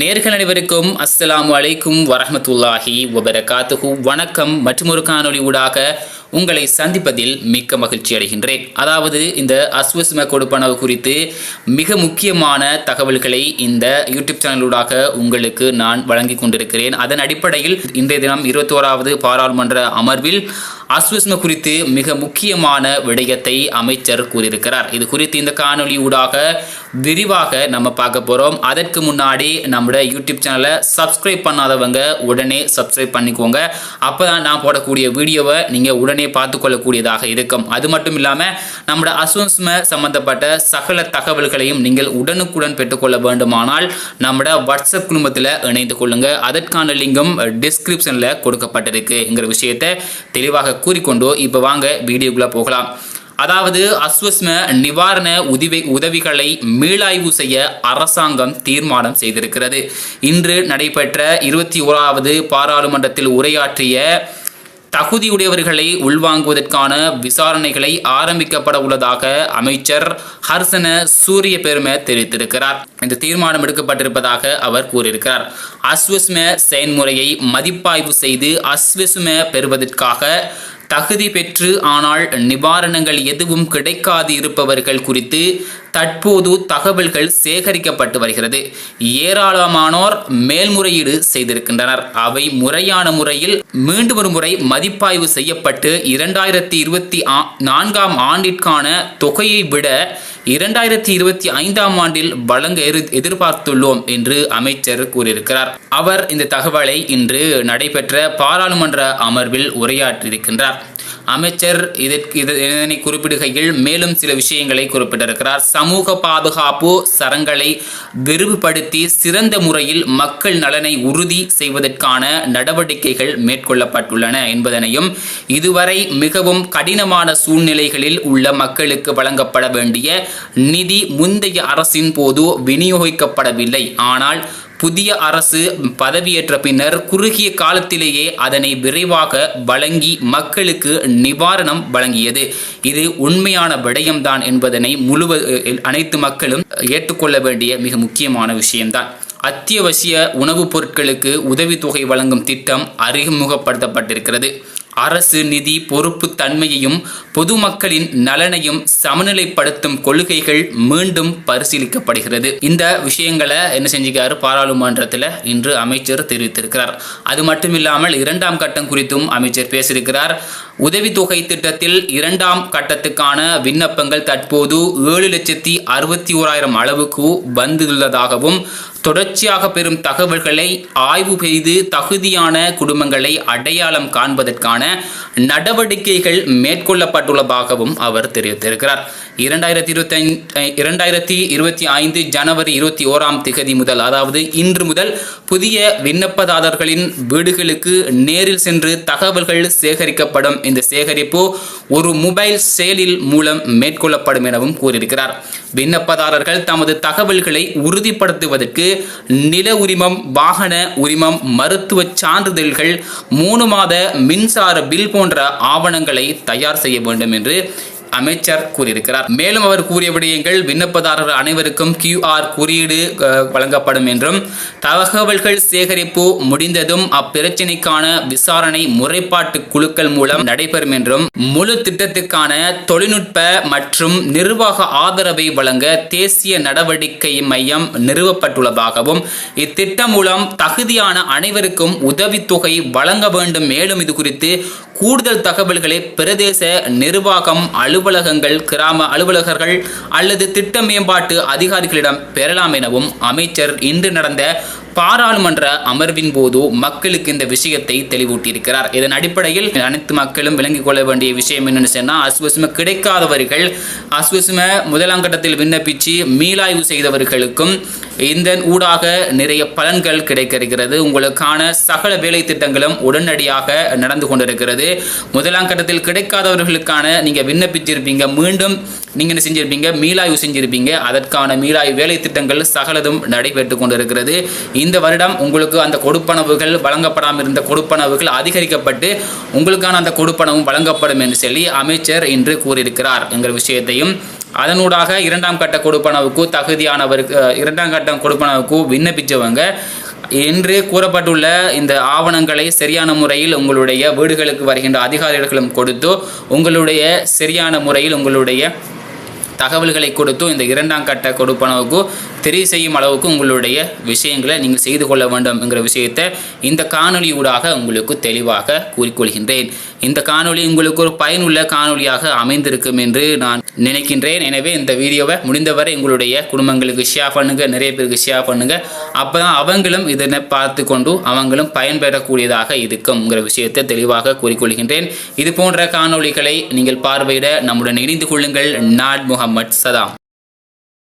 நேர்கள் அனைவருக்கும் அஸ்ஸலாமு அலைக்கும் வரஹ்மத்துல்லாஹி வபரகாத்துகு வணக்கம் மற்றொரு காணொலி ஊடாக உங்களை சந்திப்பதில் மிக்க மகிழ்ச்சி அடைகின்றேன். அதாவது இந்த அஸ்வஸ்ம கொடுப்பனவு குறித்து மிக முக்கியமான தகவல்களை இந்த யூடியூப் சேனலூடாக உங்களுக்கு நான் வழங்கி கொண்டிருக்கிறேன். அதன் அடிப்படையில் இன்றைய தினம் இருபத்தோராவது பாராளுமன்ற அமர்வில் அஸ்விஸ்ம குறித்து மிக முக்கியமான விடயத்தை அமைச்சர் கூறியிருக்கிறார். இது குறித்து இந்த காணொலி ஊடாக விரிவாக நம்ம பார்க்க போகிறோம் அதற்கு முன்னாடி நம்முடைய யூடியூப் சேனலை சப்ஸ்கிரைப் பண்ணாதவங்க உடனே சப்ஸ்கிரைப் பண்ணிக்கோங்க. அப்போ தான் நான் போடக்கூடிய வீடியோவை நீங்கள் உடனே பார்த்து கொள்ளக்கூடியதாக இருக்கும். அது மட்டும் இல்லாமல் நம்முடைய அஸ்வஸ்ம சம்பந்தப்பட்ட சகல தகவல்களையும் நீங்கள் உடனுக்குடன் பெற்றுக்கொள்ள வேண்டுமானால் நம்முடைய வாட்ஸ்அப் குழுமத்தில் இணைந்து கொள்ளுங்கள் அதற்கான லிங்கும் டிஸ்கிரிப்ஷனில் கொடுக்கப்பட்டிருக்குங்கிற விஷயத்தை தெளிவாக கூறிக்கொண்டு இப்போ வாங்க வீடியோக்குள்ளே போகலாம். அதாவது அஸ்வஸ்ம நிவாரண உதவி உதவிகளை மீளாய்வு செய்ய அரசாங்கம் தீர்மானம் செய்திருக்கிறது. இன்று நடைபெற்ற இருபத்தி ஓராவது பாராளுமன்றத்தில் உரையாற்றிய தகுதியுடையவர்களை உள்வாங்குவதற்கான விசாரணைகளை ஆரம்பிக்கப்பட உள்ளதாக அமைச்சர் ஹர்சன சூரிய பெருமை தெரிவித்திருக்கிறார். இந்த தீர்மானம் எடுக்கப்பட்டிருப்பதாக அவர் கூறியிருக்கிறார். அஸ்வஸ்ம செயன்முறையை மதிப்பாய்வு செய்து அஸ்வசும பெறுவதற்காக தகுதி பெற்று ஆனால் நிவாரணங்கள் எதுவும் கிடைக்காது இருப்பவர்கள் குறித்து தற்போது தகவல்கள் சேகரிக்கப்பட்டு வருகிறது. ஏராளமானோர் மேல்முறையீடு செய்திருக்கின்றனர். அவை முறையான முறையில் மீண்டும் ஒரு முறை மதிப்பாய்வு செய்யப்பட்டு இரண்டாயிரத்தி இருபத்தி நான்காம் ஆண்டிற்கான தொகையை விட இரண்டாயிரத்தி இருபத்தி ஐந்தாம் ஆண்டில் வழங்க எதிர்- எதிர்பார்த்துள்ளோம் என்று அமைச்சர் கூறியிருக்கிறார். அவர் இந்த தகவலை இன்று நடைபெற்ற பாராளுமன்ற அமர்வில் உரையாற்றியிருக்கின்றார். அமைச்சர் இதற்கு இது- இதனை குறிப்பிடுகையில் மேலும் சில விஷயங்களை குறிப்பிட்டிருக்கிறார். சமூக பாதுகாப்பு சரங்களை விரிவுபடுத்தி சிறந்த முறையில் மக்கள் நலனை உறுதி செய்வதற்கான நடவடிக்கைகள் மேற்கொள்ளப்பட்டுள்ளன என்பதனையும் இதுவரை மிகவும் கடினமான சூழ்நிலைகளில் உள்ள மக்களுக்கு வழங்கப்பட வேண்டிய நிதி முந்தைய அரசின் போது விநியோகிக்கப்படவில்லை. ஆனால் புதிய அரசு பதவியேற்ற பின்னர் குறுகிய காலத்திலேயே அதனை விரைவாக வழங்கி மக்களுக்கு நிவாரணம் வழங்கியது. இது உண்மையான விடயம்தான் என்பதனை முழுவ அனைத்து மக்களும் ஏற்றுக்கொள்ள வேண்டிய மிக முக்கியமான விஷயம்தான். அத்தியாவசிய உணவுப் பொருட்களுக்கு உதவித்தொகை வழங்கும் திட்டம் அறிமுகப்படுத்தப்பட்டிருக்கிறது. அரசு நிதி பொறுப்பு தன்மையையும் பொதுமக்களின் நலனையும் சமநிலைப்படுத்தும் கொள்கைகள் மீண்டும் பரிசீலிக்கப்படுகிறது. இந்த விஷயங்களை என்ன செஞ்சுக்காரு? பாராளுமன்றத்தில் இன்று அமைச்சர் தெரிவித்திருக்கிறார். அது மட்டும் இல்லாமல் இரண்டாம் கட்டம் குறித்தும் அமைச்சர் பேசியிருக்கிறார். உதவித்தொகை திட்டத்தில் இரண்டாம் கட்டத்துக்கான விண்ணப்பங்கள் தற்போது ஏழு லட்சத்தி அறுபத்தி ஓராயிரம் அளவுக்கு வந்துள்ளதாகவும் தொடர்ச்சியாக பெறும் தகவல்களை ஆய்வு செய்து தகுதியான குடும்பங்களை அடையாளம் காண்பதற்கான நடவடிக்கைகள் மேற்கொள்ளப்பட்டுள்ளதாகவும் அவர் தெரிவித்திருக்கிறார். இரண்டாயிரத்தி இருபத்தி இரண்டாயிரத்தி இருபத்தி ஐந்து ஜனவரி இருபத்தி ஓராம் திகதி முதல் அதாவது இன்று முதல் புதிய விண்ணப்பதாரர்களின் வீடுகளுக்கு நேரில் சென்று தகவல்கள் சேகரிக்கப்படும். இந்த சேகரிப்பு ஒரு மொபைல் செயலில் மூலம் மேற்கொள்ளப்படும் எனவும் கூறியிருக்கிறார். விண்ணப்பதாரர்கள் தமது தகவல்களை உறுதிப்படுத்துவதற்கு நில உரிமம் வாகன உரிமம் மருத்துவ சான்றிதழ்கள் மூணு மாத மின்சார பில் போன்ற ஆவணங்களை தயார் செய்ய வேண்டும் என்று அமைச்சர் கூறியிருக்கிறார். மேலும் அவர் கூறிய விடயங்கள் விண்ணப்பதாரர் அனைவருக்கும் கியூஆர் குறியீடு வழங்கப்படும் என்றும் தகவல்கள் சேகரிப்பு முடிந்ததும் அப்பிரச்சினைக்கான விசாரணை முறைப்பாட்டு குழுக்கள் மூலம் நடைபெறும் என்றும் முழு திட்டத்துக்கான தொழில்நுட்ப மற்றும் நிர்வாக ஆதரவை வழங்க தேசிய நடவடிக்கை மையம் நிறுவப்பட்டுள்ளதாகவும் இத்திட்டம் மூலம் தகுதியான அனைவருக்கும் உதவித்தொகை வழங்க வேண்டும். மேலும் இது குறித்து கூடுதல் தகவல்களை பிரதேச நிர்வாகம் அலுவலகங்கள் கிராம அலுவலகர்கள் அல்லது திட்ட மேம்பாட்டு அதிகாரிகளிடம் பெறலாம் எனவும் அமைச்சர் இன்று நடந்த பாராளுமன்ற அமர்வின் போது மக்களுக்கு இந்த விஷயத்தை தெளிவூட்டியிருக்கிறார். இதன் அடிப்படையில் அனைத்து மக்களும் விளங்கிக் கொள்ள வேண்டிய விஷயம் என்னன்னு சொன்னால் அஸ்வசும கிடைக்காதவர்கள் அஸ்வசும முதலாம் கட்டத்தில் விண்ணப்பிச்சு மீளாய்வு செய்தவர்களுக்கும் இந்த ஊடாக நிறைய பலன்கள் கிடைக்க இருக்கிறது உங்களுக்கான சகல வேலை திட்டங்களும் உடனடியாக நடந்து கொண்டிருக்கிறது. முதலாம் கட்டத்தில் கிடைக்காதவர்களுக்கான நீங்கள் விண்ணப்பிச்சிருப்பீங்க மீண்டும் நீங்கள் என்ன செஞ்சிருப்பீங்க? மீளாய்வு செஞ்சிருப்பீங்க. அதற்கான மீளாய்வு வேலை திட்டங்கள் சகலதும் நடைபெற்று கொண்டிருக்கிறது. இந்த வருடம் உங்களுக்கு அந்த கொடுப்பனவுகள் வழங்கப்படாமல் இருந்த கொடுப்பனவுகள் அதிகரிக்கப்பட்டு உங்களுக்கான அந்த கொடுப்பனவும் வழங்கப்படும் என்று சொல்லி அமைச்சர் இன்று கூறியிருக்கிறார். என்கிற விஷயத்தையும் அதனூடாக இரண்டாம் கட்ட கொடுப்பனவுக்கு தகுதியானவருக்கு இரண்டாம் கட்டம் கொடுப்பனவுக்கு விண்ணப்பித்தவங்க என்று கூறப்பட்டுள்ள இந்த ஆவணங்களை சரியான முறையில் உங்களுடைய வீடுகளுக்கு வருகின்ற அதிகாரிகளும் கொடுத்து உங்களுடைய சரியான முறையில் உங்களுடைய தகவல்களை கொடுத்து இந்த இரண்டாம் கட்ட கொடுப்பனவுக்கு தெரிய செய்யும் அளவுக்கு உங்களுடைய விஷயங்களை நீங்கள் செய்து கொள்ள வேண்டும் என்கிற விஷயத்தை இந்த காணொலியூடாக ஊடாக உங்களுக்கு தெளிவாக கூறிக்கொள்கின்றேன். இந்த காணொளி உங்களுக்கு ஒரு பயனுள்ள காணொளியாக அமைந்திருக்கும் என்று நான் நினைக்கின்றேன். எனவே இந்த வீடியோவை முடிந்தவரை உங்களுடைய குடும்பங்களுக்கு ஷேர் பண்ணுங்கள் நிறைய பேருக்கு ஷேர் பண்ணுங்கள் அப்போ தான் அவங்களும் இதனை பார்த்து கொண்டு அவங்களும் பயன்பெறக்கூடியதாக இருக்கும்ங்கிற விஷயத்தை தெளிவாக கூறிக்கொள்கின்றேன். இது போன்ற காணொளிகளை நீங்கள் பார்வையிட நம்முடன் இணைந்து கொள்ளுங்கள். நாட் முகமது சதாம்.